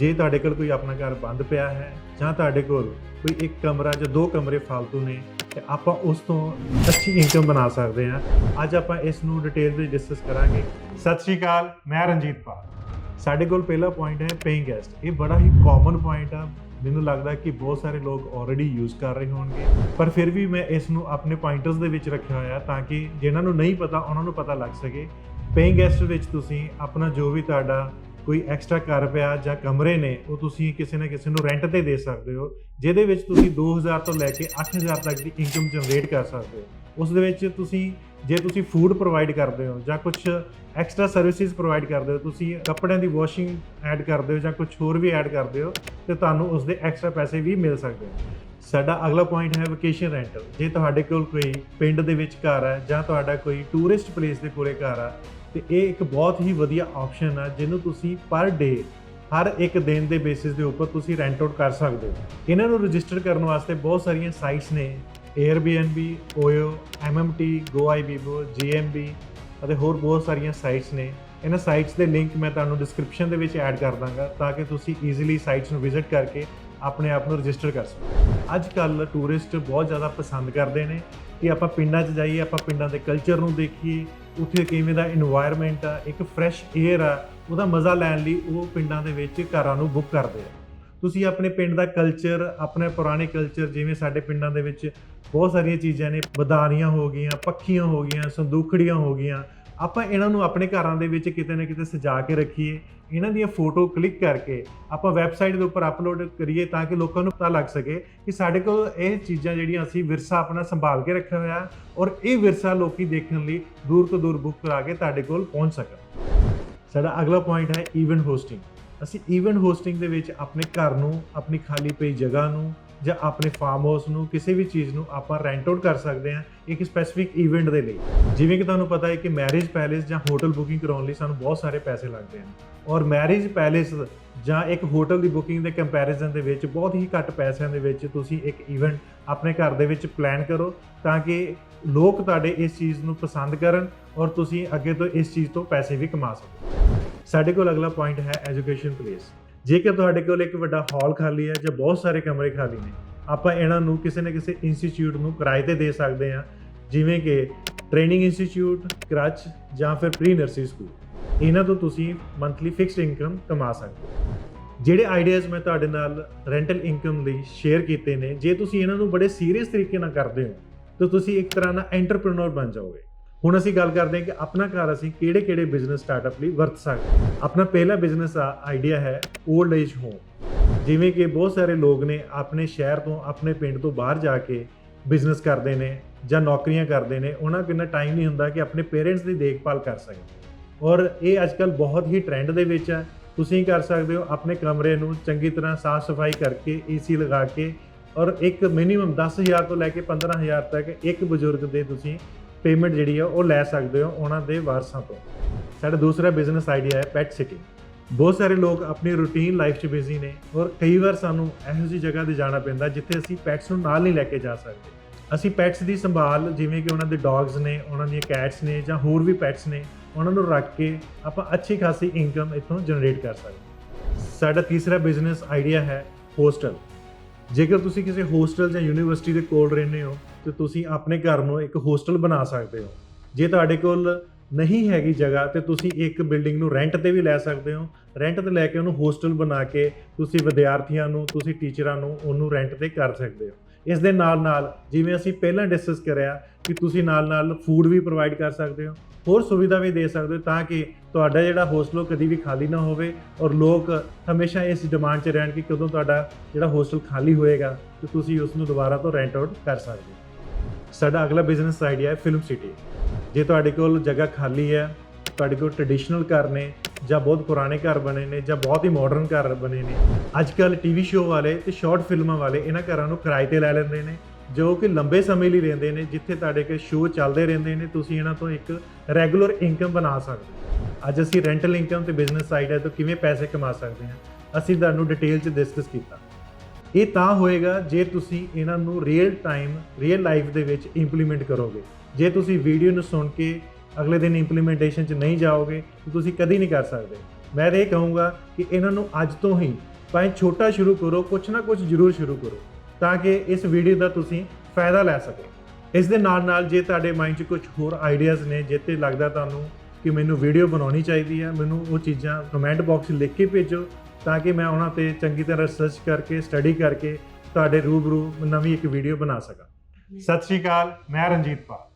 ਜੇ ਤੁਹਾਡੇ ਕੋਲ ਕੋਈ ਆਪਣਾ ਘਰ ਬੰਦ ਪਿਆ ਹੈ ਜਾਂ ਤੁਹਾਡੇ ਕੋਲ ਕੋਈ ਇੱਕ ਕਮਰਾ ਜਾਂ ਦੋ ਕਮਰੇ ਫालतू ਨੇ, ਤੇ ਆਪਾਂ ਉਸ ਤੋਂ ਅੱਛੀ ਇਨਕਮ ਬਣਾ ਸਕਦੇ ਹਾਂ। ਅੱਜ ਆਪਾਂ ਇਸ ਨੂੰ ਡਿਟੇਲ ਵਿੱਚ ਡਿਸਕਸ ਕਰਾਂਗੇ। ਸਤਿ ਸ਼੍ਰੀ ਅਕਾਲ, ਮੈਂ ਰਣਜੀਤ ਪਾਲ। ਸਾਡੇ ਕੋਲ ਪਹਿਲਾ ਪੁਆਇੰਟ ਹੈ ਪੇਇੰਗ ਗੈਸਟ ਇਹ ਬੜਾ ਹੀ ਕਾਮਨ ਪੁਆਇੰਟ ਆ। ਮੈਨੂੰ ਲੱਗਦਾ ਕਿ ਬਹੁਤ ਸਾਰੇ ਲੋਕ ਆਲਰੇਡੀ ਯੂਜ਼ ਕਰ ਰਹੇ ਹੋਣਗੇ। ਪਰ ਫਿਰ ਵੀ ਮੈਂ ਇਸ ਨੂੰ ਆਪਣੇ ਪੁਆਇੰਟਰਸ ਦੇ ਵਿੱਚ ਰੱਖਿਆ ਹੋਇਆ ਤਾਂ ਕਿ ਜਿਨ੍ਹਾਂ ਨੂੰ ਨਹੀਂ ਪਤਾ, ਉਹਨਾਂ ਨੂੰ ਪਤਾ ਲੱਗ ਸਕੇ। ਪੇਇੰਗ ਗੈਸਟ ਵਿੱਚ ਤੁਸੀਂ ਆਪਣਾ ਜੋ ਵੀ ਤੁਹਾਡਾ ਕੋਈ ਐਕਸਟਰਾ ਘਰ ਪਿਆ ਜਾਂ ਕਮਰੇ ਨੇ, ਉਹ ਤੁਸੀਂ ਕਿਸੇ ਨਾ ਕਿਸੇ ਨੂੰ ਰੈਂਟ ਤੇ ਦੇ ਸਕਦੇ ਹੋ, ਜਿਹਦੇ ਵਿੱਚ ਤੁਸੀਂ 2000 ਤੋਂ ਲੈ ਕੇ 8000 ਤੱਕ ਦੀ ਇਨਕਮ ਜਨਰੇਟ ਕਰ ਸਕਦੇ ਹੋ। ਉਸ ਦੇ ਵਿੱਚ ਤੁਸੀਂ, ਜੇ ਤੁਸੀਂ ਫੂਡ ਪ੍ਰੋਵਾਈਡ ਕਰਦੇ ਹੋ ਜਾਂ ਕੁਝ ਐਕਸਟਰਾ ਸਰਵਿਸਿਜ਼ ਪ੍ਰੋਵਾਈਡ ਕਰਦੇ ਹੋ, ਤੁਸੀਂ ਕੱਪੜਿਆਂ ਦੀ ਵਾਸ਼ਿੰਗ ਐਡ ਕਰਦੇ ਹੋ ਜਾਂ ਕੁਝ ਹੋਰ ਵੀ ਐਡ ਕਰਦੇ ਹੋ, ਤੇ ਤੁਹਾਨੂੰ ਉਸ ਦੇ ਐਕਸਟਰਾ ਪੈਸੇ ਵੀ ਮਿਲ ਸਕਦੇ ਹੋ ਸਾਡਾ ਅਗਲਾ ਪੁਆਇੰਟ ਹੈ ਵਕੇਸ਼ਨ ਰੈਂਟਲ ਜੇ ਤੁਹਾਡੇ ਕੋਲ ਕੋਈ ਪਿੰਡ ਦੇ ਵਿੱਚ ਘਰ ਹੈ ਜਾਂ ਤੁਹਾਡਾ ਕੋਈ ਟੂਰਿਸਟ ਪਲੇਸ ਦੇ ਕੋਲੇ ਘਰ ਆ ਤੇ ਇਹ ਇੱਕ ਬਹੁਤ ਹੀ ਵਧੀਆ ਆਪਸ਼ਨ ਆ ਜਿਹਨੂੰ ਤੁਸੀਂ ਪਰ ਡੇ ਹਰ ਇੱਕ ਦਿਨ ਦੇ ਬੇਸਿਸ ਦੇ ਉੱਪਰ ਤੁਸੀਂ ਰੈਂਟ ਆਊਟ ਕਰ ਸਕਦੇ ਹੋ। ਇਹਨਾਂ ਨੂੰ ਰਜਿਸਟਰ ਕਰਨ ਵਾਸਤੇ ਬਹੁਤ ਸਾਰੀਆਂ ਸਾਈਟਸ ਨੇ Airbnb, Oyo, MMT, GoIbibo, GMB ਅਤੇ ਹੋਰ ਬਹੁਤ ਸਾਰੀਆਂ ਸਾਈਟਸ ਨੇ। ਇਹਨਾਂ ਸਾਈਟਸ ਦੇ ਲਿੰਕ ਮੈਂ ਤੁਹਾਨੂੰ ਡਿਸਕ੍ਰਿਪਸ਼ਨ ਦੇ ਵਿੱਚ ਐਡ ਕਰ ਦਾਂਗਾ ਤਾਂ ਕਿ ਤੁਸੀਂ ਈਜ਼ੀਲੀ ਸਾਈਟਸ ਨੂੰ ਵਿਜ਼ਿਟ ਕਰਕੇ ਆਪਣੇ ਆਪ ਨੂੰ ਰਜਿਸਟਰ ਕਰ ਸਕੋ। ਅੱਜ ਕੱਲ ਟੂਰਿਸਟ ਬਹੁਤ ਜ਼ਿਆਦਾ ਪਸੰਦ ਕਰਦੇ ਨੇ ਕਿ ਆਪਾਂ ਪਿੰਡਾਂ 'ਚ ਜਾਈਏ, ਆਪਾਂ ਪਿੰਡਾਂ ਦੇ ਕਲਚਰ ਨੂੰ ਦੇਖੀਏ, ਉੱਥੇ ਕਿਵੇਂ ਦਾ এনवायरमेंट ਆ, ਇੱਕ ਫਰੈਸ਼ 에ਅਰ ਆ, ਉਹਦਾ ਮਜ਼ਾ ਲੈਣ ਲਈ ਉਹ ਪਿੰਡਾਂ ਦੇ ਵਿੱਚ ਘਰਾਂ ਨੂੰ ਬੁੱਕ ਕਰਦੇ ਆ। ਤੁਸੀਂ ਆਪਣੇ ਪਿੰਡ ਦਾ ਕਲਚਰ ਆਪਣੇ ਪੁਰਾਣੇ ਕਲਚਰ ਜਿਵੇਂ ਸਾਡੇ ਪਿੰਡਾਂ ਦੇ ਵਿੱਚ ਬਹੁਤ ਸਾਰੀਆਂ ਚੀਜ਼ਾਂ ਨੇ ਬਦਾਰੀਆਂ ਹੋ ਗਈਆਂ, ਪੱਖੀਆਂ ਹੋ ਗਈਆਂ, ਸੰਦੂਖੜੀਆਂ ਹੋ ਗਈਆਂ ਆਪਾਂ ਇਹਨਾਂ ਨੂੰ ਆਪਣੇ ਘਰਾਂ ਦੇ ਵਿੱਚ ਕਿਤੇ ਨਾ ਕਿਤੇ ਸਜਾ ਕੇ ਰੱਖੀਏ, ਇਹਨਾਂ ਦੀਆਂ ਫੋਟੋ ਕਲਿੱਕ ਕਰਕੇ ਆਪਾਂ ਵੈਬਸਾਈਟ ਦੇ ਉੱਪਰ ਅਪਲੋਡ ਕਰੀਏ ਤਾਂ ਕਿ ਲੋਕਾਂ ਨੂੰ ਪਤਾ ਲੱਗ ਸਕੇ ਕਿ ਸਾਡੇ ਕੋਲ ਇਹ ਚੀਜ਼ਾਂ ਜਿਹੜੀਆਂ ਅਸੀਂ ਵਿਰਸਾ ਆਪਣਾ ਸੰਭਾਲ ਕੇ ਰੱਖਿਆ ਹੋਇਆ ਔਰ ਇਹ ਵਿਰਸਾ ਲੋਕੀ ਦੇਖਣ ਲਈ ਦੂਰ ਤੋਂ ਦੂਰ ਬੁੱਕ ਕਰਾ ਕੇ ਤੁਹਾਡੇ ਕੋਲ ਪਹੁੰਚ ਸਕਣ। ਸਾਡਾ ਅਗਲਾ ਪੁਆਇੰਟ ਹੈ ਇਵੈਂਟ ਹੋਸਟਿੰਗ ਅਸੀਂ ਈਵੈਂਟ ਹੋਸਟਿੰਗ ਦੇ ਵਿੱਚ ਆਪਣੇ ਘਰ ਨੂੰ, ਆਪਣੀ ਖਾਲੀ ਪਈ ਜਗ੍ਹਾ ਨੂੰ ਜਾਂ ਆਪਣੇ ਫਾਰਮ ਹਾਊਸ ਨੂੰ, ਕਿਸੇ ਵੀ ਚੀਜ਼ ਨੂੰ ਆਪਾਂ ਰੈਂਟ ਆਊਟ ਕਰ ਸਕਦੇ ਹਾਂ ਇੱਕ ਸਪੈਸੀਫਿਕ ਇਵੈਂਟ ਦੇ ਲਈ। ਜਿਵੇਂ ਕਿ ਤੁਹਾਨੂੰ ਪਤਾ ਹੈ ਕਿ ਮੈਰਿਜ ਪੈਲੇਸ ਜਾਂ ਹੋਟਲ ਬੁਕਿੰਗ ਕਰਾਉਣ ਲਈ ਸਾਨੂੰ ਬਹੁਤ ਸਾਰੇ ਪੈਸੇ ਲੱਗਦੇ ਹਨ। ਔਰ ਮੈਰਿਜ ਪੈਲੇਸ ਜਾਂ ਇੱਕ ਹੋਟਲ ਦੀ ਬੁਕਿੰਗ ਦੇ ਕੰਪੈਰੀਜ਼ਨ ਦੇ ਵਿੱਚ ਬਹੁਤ ਹੀ ਘੱਟ ਪੈਸਿਆਂ ਦੇ ਵਿੱਚ ਤੁਸੀਂ ਇੱਕ ਇਵੈਂਟ ਆਪਣੇ ਘਰ ਦੇ ਵਿੱਚ ਪਲਾਨ ਕਰੋ ਤਾਂ ਕਿ ਲੋਕ ਤੁਹਾਡੇ ਇਸ ਚੀਜ਼ ਨੂੰ ਪਸੰਦ ਕਰਨ ਔਰ ਤੁਸੀਂ ਅੱਗੇ ਤੋਂ ਇਸ ਚੀਜ਼ ਤੋਂ ਪੈਸੇ ਵੀ ਕਮਾ ਸਕੋ। ਸਾਡੇ ਕੋਲ ਅਗਲਾ ਪੁਆਇੰਟ ਹੈ ਐਜੂਕੇਸ਼ਨ ਪਲੇਸ ਜੇਕਰ ਤੁਹਾਡੇ ਕੋਲ ਇੱਕ ਵੱਡਾ ਹਾਲ ਖਾਲੀ ਹੈ ਜਾਂ ਬਹੁਤ ਸਾਰੇ ਕਮਰੇ ਖਾਲੀ ਨੇ, ਆਪਾਂ ਇਹਨਾਂ ਨੂੰ ਕਿਸੇ ਨਾ ਕਿਸੇ ਇੰਸਟੀਚਿਊਟ ਨੂੰ ਕਿਰਾਏ ਤੇ ਦੇ ਸਕਦੇ ਹਾਂ, ਜਿਵੇਂ ਕਿ ਟ੍ਰੇਨਿੰਗ ਇੰਸਟੀਚਿਊਟ, ਕ੍ਰਚ ਜਾਂ ਫਿਰ ਪ੍ਰੀ ਨਰਸਰੀ ਸਕੂਲ। ਇਹਨਾਂ ਤੋਂ ਤੁਸੀਂ ਮੰਥਲੀ ਫਿਕਸਡ ਇਨਕਮ ਕਮਾ ਸਕਦੇ ਹੋ। ਜਿਹੜੇ ਆਈਡੀਆਜ਼ ਮੈਂ ਤੁਹਾਡੇ ਨਾਲ ਰੈਂਟਲ ਇਨਕਮ ਲਈ ਸ਼ੇਅਰ ਕੀਤੇ ਨੇ, ਜੇ ਤੁਸੀਂ ਇਹਨਾਂ ਨੂੰ ਬੜੇ ਸੀਰੀਅਸ ਤਰੀਕੇ ਨਾਲ ਕਰਦੇ ਹੋ, ਤਾਂ ਤੁਸੀਂ ਇੱਕ ਤਰ੍ਹਾਂ ਦਾ ਐਂਟਰਪ੍ਰੀਨਰ ਬਣ ਜਾਓਗੇ। ਹੁਣ ਅਸੀਂ ਗੱਲ ਕਰਦੇ ਹਾਂ ਕਿ ਆਪਣਾ ਘਰ ਅਸੀਂ ਕਿਹੜੇ-ਕਿਹੜੇ ਬਿਜ਼ਨਸ ਸਟਾਰਟਅਪ ਲਈ ਵਰਤ ਸਕਦੇ ਹਾਂ। ਆਪਣਾ ਪਹਿਲਾ ਬਿਜ਼ਨਸ ਆਈਡੀਆ ਹੈ 올ਡ ਏਜ ਹੋਮ ਜਿਵੇਂ ਕਿ ਬਹੁਤ ਸਾਰੇ ਲੋਕ ਨੇ ਆਪਣੇ ਸ਼ਹਿਰ ਤੋਂ, ਆਪਣੇ ਪਿੰਡ ਤੋਂ ਬਾਹਰ ਜਾ ਕੇ ਬਿਜ਼ਨਸ ਕਰਦੇ ਨੇ ਜਾਂ ਨੌਕਰੀਆਂ ਕਰਦੇ ਨੇ, ਉਹਨਾਂ ਕੋਲ ਇੰਨਾ ਟਾਈਮ ਨਹੀਂ ਹੁੰਦਾ ਕਿ ਆਪਣੇ ਪੇਰੈਂਟਸ ਦੀ ਦੇਖਭਾਲ ਕਰ ਸਕਣ। ਔਰ ਇਹ ਅੱਜਕੱਲ ਬਹੁਤ ਹੀ ਟ੍ਰੈਂਡ ਦੇ ਵਿੱਚ ਹੈ ਤੁਸੀਂ ਕਰ ਸਕਦੇ ਹੋ, ਆਪਣੇ ਕਮਰੇ ਨੂੰ ਚੰਗੀ ਤਰ੍ਹਾਂ ਸਾਫ਼ ਸਫ਼ਾਈ ਕਰਕੇ ਏਸੀ ਲਗਾ ਕੇ, ਔਰ ਇੱਕ ਮਿਨੀਮਮ 10000 ਤੋਂ ਲੈ ਕੇ 15000 ਤੱਕ ਇੱਕ ਬਜ਼ੁਰਗ ਦੇ ਤੁਸੀਂ ਪੇਮੈਂਟ ਜਿਹੜੀ ਆ, ਉਹ ਲੈ ਸਕਦੇ ਹੋ ਉਹਨਾਂ ਦੇ ਵਾਰਸਾਂ ਤੋਂ। ਸਾਡਾ ਦੂਸਰਾ ਬਿਜ਼ਨਸ ਆਈਡੀਆ ਹੈ ਪੈਟ ਸਿਟਿੰਗ ਬਹੁਤ ਸਾਰੇ ਲੋਕ ਆਪਣੀ ਰੂਟੀਨ ਲਾਈਫ 'ਚ ਬਿਜ਼ੀ ਨੇ ਔਰ ਕਈ ਵਾਰ ਸਾਨੂੰ ਇਹੋ ਜਿਹੀ ਜਗ੍ਹਾ ਤੇ ਜਾਣਾ ਪੈਂਦਾ ਜਿੱਥੇ ਅਸੀਂ ਪੈਟਸ ਨੂੰ ਨਾਲ ਨਹੀਂ ਲੈ ਕੇ ਜਾ ਸਕਦੇ। ਅਸੀਂ ਪੈਟਸ ਦੀ ਸੰਭਾਲ ਜਿਵੇਂ ਕਿ ਉਹਨਾਂ ਦੇ ਡੌਗਸ ਨੇ, ਉਹਨਾਂ ਦੀਆਂ ਕੈਟਸ ਨੇ ਜਾਂ ਹੋਰ ਵੀ ਪੈਟਸ ਨੇ, ਉਹਨਾਂ ਨੂੰ ਰੱਖ ਕੇ ਆਪਾਂ ਅੱਛੀ ਖਾਸੀ ਇਨਕਮ ਇੱਥੋਂ ਜਨਰੇਟ ਕਰ ਸਕਦੇ। ਸਾਡਾ ਤੀਸਰਾ ਬਿਜ਼ਨਸ ਆਈਡੀਆ ਹੈ ਹੋਸਟਲ ਜੇਕਰ ਤੁਸੀਂ ਕਿਸੇ ਹੋਸਟਲ ਜਾਂ ਯੂਨੀਵਰਸਿਟੀ ਦੇ ਕੋਲ ਰਹਿੰਦੇ ਹੋ ਤੇ ਤੁਸੀਂ ਆਪਣੇ ਘਰ ਨੂੰ ਇੱਕ ਹੋਸਟਲ ਬਣਾ ਸਕਦੇ ਹੋ। ਜੇ ਤੁਹਾਡੇ ਕੋਲ ਨਹੀਂ ਹੈਗੀ ਜਗ੍ਹਾ ਤੇ ਤੁਸੀਂ ਇੱਕ ਬਿਲਡਿੰਗ ਨੂੰ ਰੈਂਟ ਤੇ ਵੀ ਲੈ ਸਕਦੇ ਹੋ। ਰੈਂਟ ਤੇ ਲੈ ਕੇ ਉਹਨੂੰ ਹੋਸਟਲ ਬਣਾ ਕੇ ਤੁਸੀਂ ਵਿਦਿਆਰਥੀਆਂ ਨੂੰ, ਤੁਸੀਂ ਟੀਚਰਾਂ ਨੂੰ ਉਹਨੂੰ ਰੈਂਟ ਤੇ ਕਰ ਸਕਦੇ ਹੋ। ਇਸ ਦੇ ਨਾਲ ਨਾਲ ਜਿਵੇਂ ਅਸੀਂ ਪਹਿਲਾਂ ਡਿਸਕਸ ਕਰਿਆ ਕਿ ਤੁਸੀਂ ਨਾਲ ਨਾਲ ਫੂਡ ਵੀ ਪ੍ਰੋਵਾਈਡ ਕਰ ਸਕਦੇ ਹੋ। ਹੋਰ ਸੁਵਿਧਾ ਵੀ ਦੇ ਸਕਦੇ ਹੋ ਤਾਂ ਕਿ ਤੁਹਾਡਾ ਜਿਹੜਾ ਹੋਸਟਲ ਕਦੀ ਵੀ ਖਾਲੀ ਨਾ ਹੋਵੇ ਔਰ ਲੋਕ ਹਮੇਸ਼ਾ ਇਸ ਡਿਮਾਂਡ 'ਚ ਰਹਿਣ ਕਿ ਕਦੋਂ ਤੁਹਾਡਾ ਜਿਹੜਾ ਹੋਸਟਲ ਖਾਲੀ ਹੋਏਗਾ, ਤੇ ਤੁਸੀਂ ਉਸ ਨੂੰ ਦੁਬਾਰਾ ਤੋਂ ਰੈਂਟ ਆਊਟ ਕਰ ਸਕਦੇ ਹੋ। ਸਾਡਾ ਅਗਲਾ ਬਿਜ਼ਨਸ ਆਈਡੀਆ ਹੈ ਫਿਲਮ ਸਿਟੀ ਜੇ ਤੁਹਾਡੇ ਕੋਲ ਜਗ੍ਹਾ ਖਾਲੀ ਹੈ, ਤੁਹਾਡੇ ਕੋਲ ਟ੍ਰੈਡੀਸ਼ਨਲ ਘਰ ਨੇ ਜਾਂ ਬਹੁਤ ਪੁਰਾਣੇ ਘਰ ਬਣੇ ਨੇ ਜਾਂ ਬਹੁਤ ਹੀ ਮਾਡਰਨ ਘਰ ਬਣੇ ਨੇ, ਅੱਜ ਕੱਲ ਟੀਵੀ ਸ਼ੋਅ ਵਾਲੇ ਤੇ ਸ਼ਾਰਟ ਫਿਲਮਾਂ ਵਾਲੇ ਇਹਨਾਂ ਘਰਾਂ ਨੂੰ ਕਿਰਾਏ ਤੇ ਲੈ ਲੈਂਦੇ ਨੇ। ਜੋ ਕਿ ਲੰਬੇ ਸਮੇਂ ਲਈ ਰਹਿੰਦੇ ਨੇ, ਜਿੱਥੇ ਤੁਹਾਡੇ ਕੇ ਸ਼ੋਅ ਚੱਲਦੇ ਰਹਿੰਦੇ ਨੇ, ਤੁਸੀਂ ਇਹਨਾਂ ਤੋਂ ਇੱਕ ਰੈਗੂਲਰ ਇਨਕਮ ਬਣਾ ਸਕਦੇ ਹੋ। ਅੱਜ ਅਸੀਂ ਰੈਂਟਲ ਇਨਕਮ ਤੇ ਬਿਜ਼ਨਸ ਸਾਈਡ ਹੈ, ਤੋਂ ਕਿਵੇਂ ਪੈਸੇ ਕਮਾ ਸਕਦੇ ਹਾਂ? ਅਸੀਂ ਤੁਹਾਨੂੰ ਡਿਟੇਲ 'ਚ ਡਿਸਕਸ ਕੀਤਾ। ਇਹ ਤਾਂ ਹੋਏਗਾ ਜੇ ਤੁਸੀਂ ਇਹਨਾਂ ਨੂੰ ਰੀਅਲ ਟਾਈਮ ਰੀਅਲ ਲਾਈਫ ਦੇ ਵਿੱਚ ਇੰਪਲੀਮੈਂਟ ਕਰੋਗੇ। ਜੇ ਤੁਸੀਂ ਵੀਡੀਓ ਨੂੰ ਸੁਣ ਕੇ ਅਗਲੇ ਦਿਨ ਇੰਪਲੀਮੈਂਟੇਸ਼ਨ 'ਚ ਨਹੀਂ ਜਾਓਗੇ, ਤਾਂ ਤੁਸੀਂ ਕਦੀ ਨਹੀਂ ਕਰ ਸਕਦੇ। ਮੈਂ ਤਾਂ ਇਹ ਕਹੂੰਗਾ ਕਿ ਇਹਨਾਂ ਨੂੰ ਅੱਜ ਤੋਂ ਹੀ ਭਾਵੇਂ ਛੋਟਾ ਸ਼ੁਰੂ ਕਰੋ, ਕੁਛ ਨਾ ਕੁਛ ਜ਼ਰੂਰ ਸ਼ੁਰੂ ਕਰੋ। ਤਾਂ ਕਿ ਇਸ ਵੀਡੀਓ ਦਾ ਤੁਸੀਂ ਫਾਇਦਾ ਲੈ ਸਕੋ। ਇਸ ਦੇ ਨਾਲ ਨਾਲ ਜੇ ਤੁਹਾਡੇ ਮਾਈਂਡ 'ਚ ਕੁਝ ਹੋਰ ਆਈਡੀਆਜ਼ ਨੇ ਜਿੱਤੇ ਲੱਗਦਾ ਤੁਹਾਨੂੰ ਕਿ ਮੈਨੂੰ ਵੀਡੀਓ ਬਣਾਉਣੀ ਚਾਹੀਦੀ ਹੈ ਮੈਨੂੰ ਉਹ ਚੀਜ਼ਾਂ ਕਮੈਂਟ ਬਾਕਸ ਲਿਖ ਕੇ ਭੇਜੋ ਤਾਂ ਕਿ ਮੈਂ ਉਹਨਾਂ ਤੇ ਚੰਗੀ ਤਰ੍ਹਾਂ ਰਿਸਰਚ ਕਰਕੇ ਸਟੱਡੀ ਕਰਕੇ ਤੁਹਾਡੇ ਰੂਬਰੂ ਨਵੀਂ ਇੱਕ ਵੀਡੀਓ ਬਣਾ ਸਕਾਂ। ਸਤਿ ਸ਼੍ਰੀ ਅਕਾਲ, ਮੈਂ ਰਣਜੀਤ ਪਾਲ।